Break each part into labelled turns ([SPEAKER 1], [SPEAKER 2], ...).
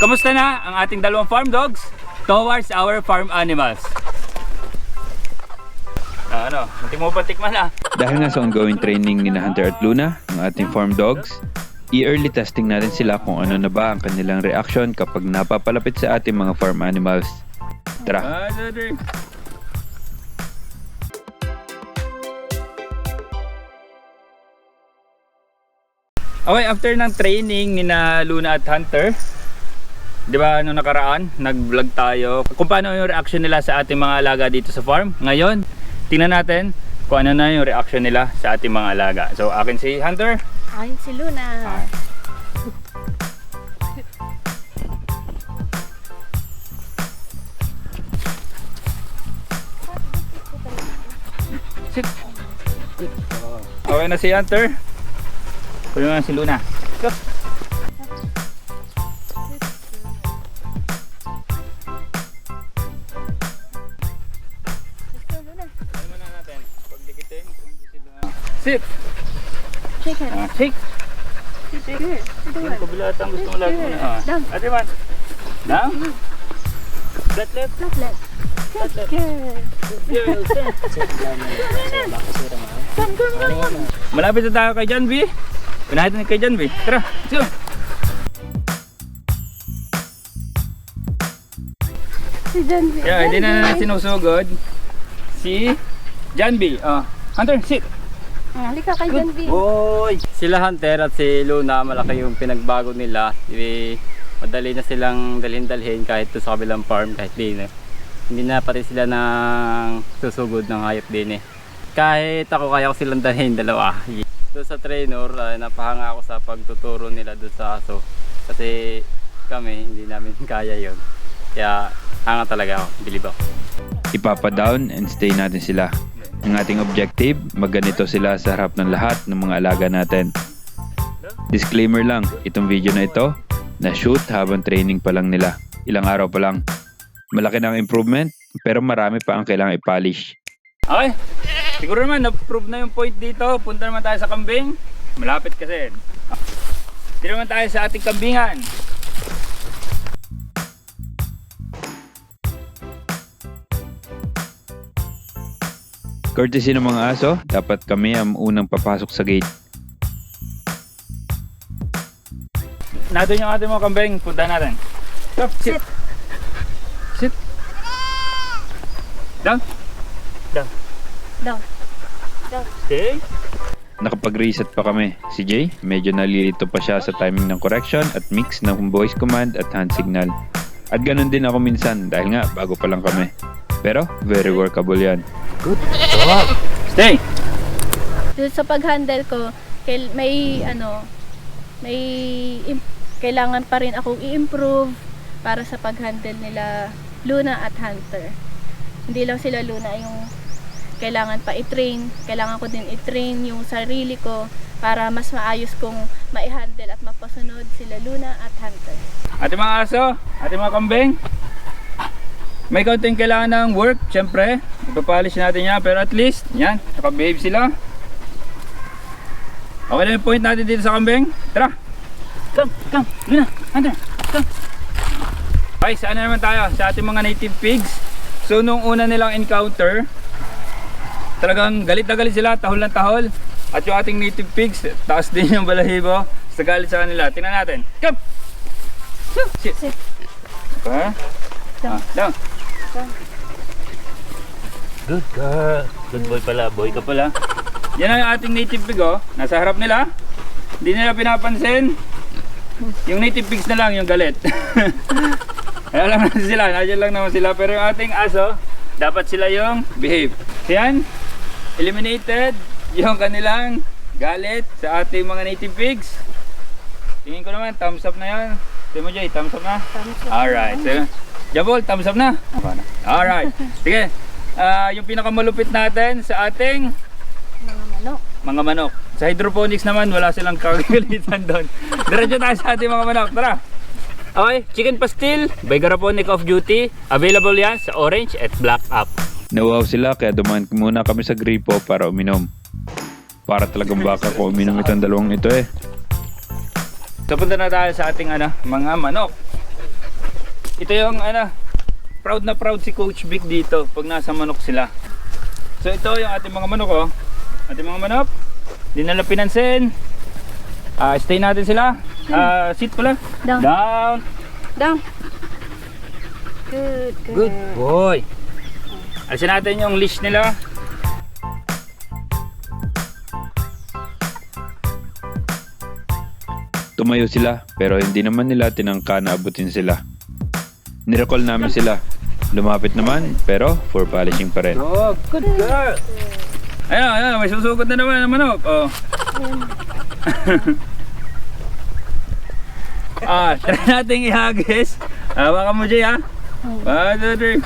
[SPEAKER 1] Kamusta na ang ating dalawang farm dogs towards our farm animals? Ah, ano, hindi mo pa tikman ah.
[SPEAKER 2] Dahil nga sa ongoing training ni na Hunter at Luna, ang ating farm dogs, i-early testing natin sila kung ano na ba ang kanilang reaction kapag napapalapit sa ating mga farm animals. Tara!
[SPEAKER 1] Ah, brother. Okay, after ng training ni na Luna at Hunter, di ba nung nakaraan, nag-vlog tayo kung paano yung reaction nila sa ating mga alaga dito sa farm. Ngayon, tingnan natin kung ano na yung reaction nila sa ating mga alaga. So, akin si Hunter.
[SPEAKER 3] Ay, si Luna.
[SPEAKER 1] Ah. Sit. Okay na si Hunter. Na si Luna. Go, Sit.
[SPEAKER 3] Shake hands.
[SPEAKER 1] Ah, shake.
[SPEAKER 3] Shake
[SPEAKER 1] Yung gusto mo lagi muna. Ah.
[SPEAKER 3] Down.
[SPEAKER 1] Ate man. Down. Flat left.
[SPEAKER 3] Flat left. Good. Good. Come, come, come, come.
[SPEAKER 1] Malapit na tayo kay John B. Unahin natin kay John B. Tara, let's go.
[SPEAKER 3] Si John B.
[SPEAKER 1] Yeah, hindi na natin sinusugod. Si John B. Oh. Hunter, sit.
[SPEAKER 3] Ah, halika kay John B.
[SPEAKER 1] Boy.
[SPEAKER 4] Sila Hunter at si Luna, malaki yung pinagbago nila. Eh, madali na silang dalhin-dalhin kahit sa kabilang farm, kahit din eh. Hindi na pati sila ng susugod ng hayop din eh. Kahit ako kaya ko silang dalhin dalawa. Doon sa trainer, ah, napahanga ako sa pagtuturo nila doon sa aso. Kasi kami, hindi namin kaya yon Kaya hanga talaga ako, bilib ako.
[SPEAKER 2] Ipapadown and stay natin sila. Ang ating objective, magganito sila sa harap ng lahat ng mga alaga natin. Disclaimer lang, itong video na ito, na-shoot habang training pa lang nila. Ilang araw pa lang. Malaki na ang improvement, pero marami pa ang kailangang i-polish.
[SPEAKER 1] Okay. Siguro naman, na-prove na yung point dito. Punta naman tayo sa kambing. Malapit kasi. Dito naman tayo sa ating kambingan.
[SPEAKER 2] Courtesy ng mga aso, dapat kami ang unang papasok sa gate.
[SPEAKER 1] Nandun yung ating mga kambing. Punta natin. Stop. Sit. Sit. Down. Down.
[SPEAKER 3] Down. Down.
[SPEAKER 1] Okay.
[SPEAKER 2] Nakapag-reset pa kami. Si Jay, medyo nalilito pa siya sa timing ng correction at mix ng voice command at hand signal. At ganun din ako minsan dahil nga bago pa lang kami. Pero very workable yan.
[SPEAKER 1] Stay.
[SPEAKER 3] Doon sa pag-handle ko, kail- may ano, may kailangan pa rin akong i-improve para sa pag-handle nila Luna at Hunter. Hindi lang sila Luna yung kailangan pa i-train, kailangan ko din i-train yung sarili ko para mas maayos kong ma-handle at mapasunod sila Luna at Hunter.
[SPEAKER 1] Ating mga aso, ating mga kambing. May kaunting kailangan ng work, syempre. Ipapolish natin yan, pero at least, yan, nakabehave sila. Okay na yung point natin dito sa kambing. Tara! Come, come, Luna, Hunter, come. Okay, saan na naman tayo? Sa ating mga native pigs. So, nung una nilang encounter, talagang galit na galit sila, tahol ng tahol. At yung ating native pigs, taas din yung balahibo. Sa galit sa kanila. Tingnan natin. Come! Sit.
[SPEAKER 3] Sit.
[SPEAKER 1] Okay.
[SPEAKER 3] Down.
[SPEAKER 1] Ah, down. Good girl. Good boy pala. Boy ka pala. Yan ang ating native pig oh. Nasa harap nila. Hindi nila pinapansin. Yung native pigs na lang yung galit. Kaya lang naman sila. Nandiyan lang naman sila. Pero yung ating aso, dapat sila yung behave. Yan. Eliminated yung kanilang galit sa ating mga native pigs. Tingin ko naman, thumbs up na yan. Tingin mo Jay, thumbs up na?
[SPEAKER 3] Thumbs up.
[SPEAKER 1] Alright. So, Jabol, thumbs up na? Alright. Sige. Ah, yung pinakamalupit natin sa ating
[SPEAKER 3] Mga manok.
[SPEAKER 1] mga manok. Sa hydroponics naman, wala silang kagalitan doon. Diretso tayo sa ating mga manok. Tara! Okay, chicken pastil by Garaponic of Duty. Available yan sa orange at black app.
[SPEAKER 2] Nawaw sila kaya dumaan muna kami sa gripo para uminom. Para talagang baka ko uminom itong dalawang ito eh.
[SPEAKER 1] So punta na tayo sa ating ano, mga manok. Ito yung ano, proud na proud si Coach Vic dito pag nasa manok sila. So ito yung ating mga manok oh. Ating mga manok. Hindi nila pinansin. Ah, stay natin sila. Ah, sit pala.
[SPEAKER 3] Down.
[SPEAKER 1] Down.
[SPEAKER 3] Down. Good,
[SPEAKER 1] Good boy. Alisin natin yung leash nila.
[SPEAKER 2] Tumayo sila pero hindi naman nila tinangka na abutin sila. Nirecall namin sila. Lumapit naman pero for polishing pa rin.
[SPEAKER 1] Oh, good girl. Ayun, ayun, may susugod na naman ang manok. Oh. ah, try natin ihagis. Hawakan mo, Jay, ha? One, two, three.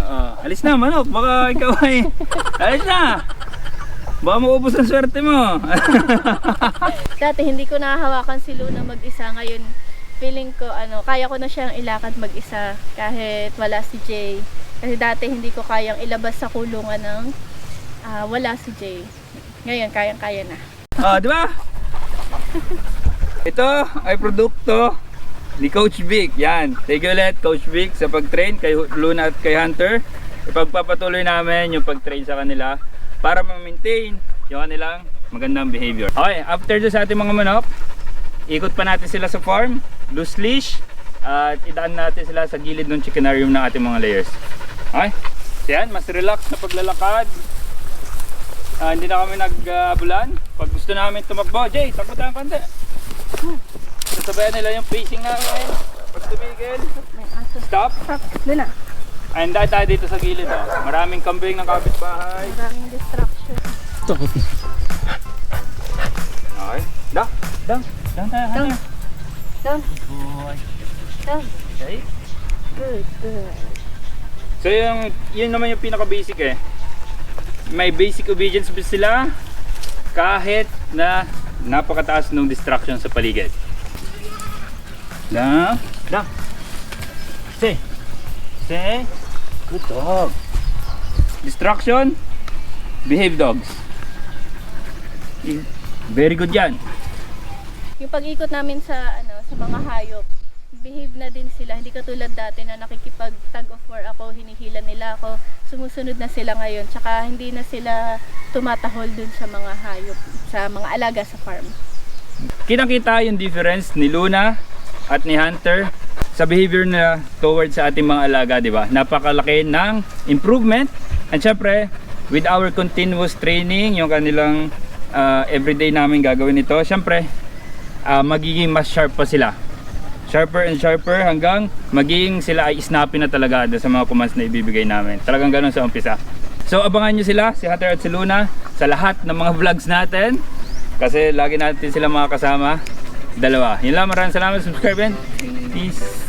[SPEAKER 1] Ah, alis na, manok. Baka ikaw ay... Alis na! Baka maubos ang swerte mo.
[SPEAKER 3] Dati hindi ko nahahawakan si Luna mag-isa. Ngayon, feeling ko, ano, kaya ko na siyang ilakad mag-isa kahit wala si Jay. Kasi dati hindi ko kayang ilabas sa kulungan ng ah, wala si Jay. Ngayon, kayang-kaya na.
[SPEAKER 1] Ah, di ba? Ito ay produkto ni Coach Vic. Yan. Thank you ulit, Coach Vic, sa pag-train kay Luna at kay Hunter. Ipagpapatuloy namin yung pag-train sa kanila para ma-maintain yung kanilang magandang behavior. Okay, after dyan sa ating mga manok, ikot pa natin sila sa farm, loose leash, at idaan natin sila sa gilid ng chickenarium ng ating mga layers. Okay? So yan, mas relax na paglalakad. Ah, hindi na kami nag-abulan. Pag gusto namin tumakbo, Jay, takbo tayo konti. Sasabayan nila yung pacing namin. Pag tumigil, stop.
[SPEAKER 3] Stop. Luna.
[SPEAKER 1] Ay, hindi tayo dito sa gilid. Oh. Maraming kambing ng kapitbahay.
[SPEAKER 3] Maraming distraction.
[SPEAKER 1] Okay. Da, da, down tayo.
[SPEAKER 3] Down. Down.
[SPEAKER 1] Boy.
[SPEAKER 3] Down.
[SPEAKER 1] Okay.
[SPEAKER 3] Good, good.
[SPEAKER 1] So yung, yun naman yung pinaka-basic eh. May basic obedience ba sila kahit na napakataas ng distraction sa paligid. Da, da. Stay. Stay. Good dog. Distraction. Behave dogs. Very good yan.
[SPEAKER 3] Yung pag-ikot namin sa ano sa mga hayop, behave na din sila. Hindi katulad dati na nakikipag tag of war ako, hinihila nila ako. Sumusunod na sila ngayon. Tsaka hindi na sila tumatahol dun sa mga hayop, sa mga alaga sa farm.
[SPEAKER 1] Kitang-kita yung difference ni Luna at ni Hunter sa behavior na towards sa ating mga alaga, di ba? Napakalaki ng improvement. And syempre, with our continuous training, yung kanilang uh, everyday namin gagawin ito, syempre, uh, magiging mas sharp pa sila. Sharper and sharper hanggang magiging sila ay snappy na talaga sa mga commands na ibibigay namin. Talagang ganun sa umpisa. So abangan nyo sila, si Hunter at si Luna, sa lahat ng mga vlogs natin. Kasi lagi natin sila mga kasama. Dalawa. Yun lang, maraming salamat. Subscribe and peace.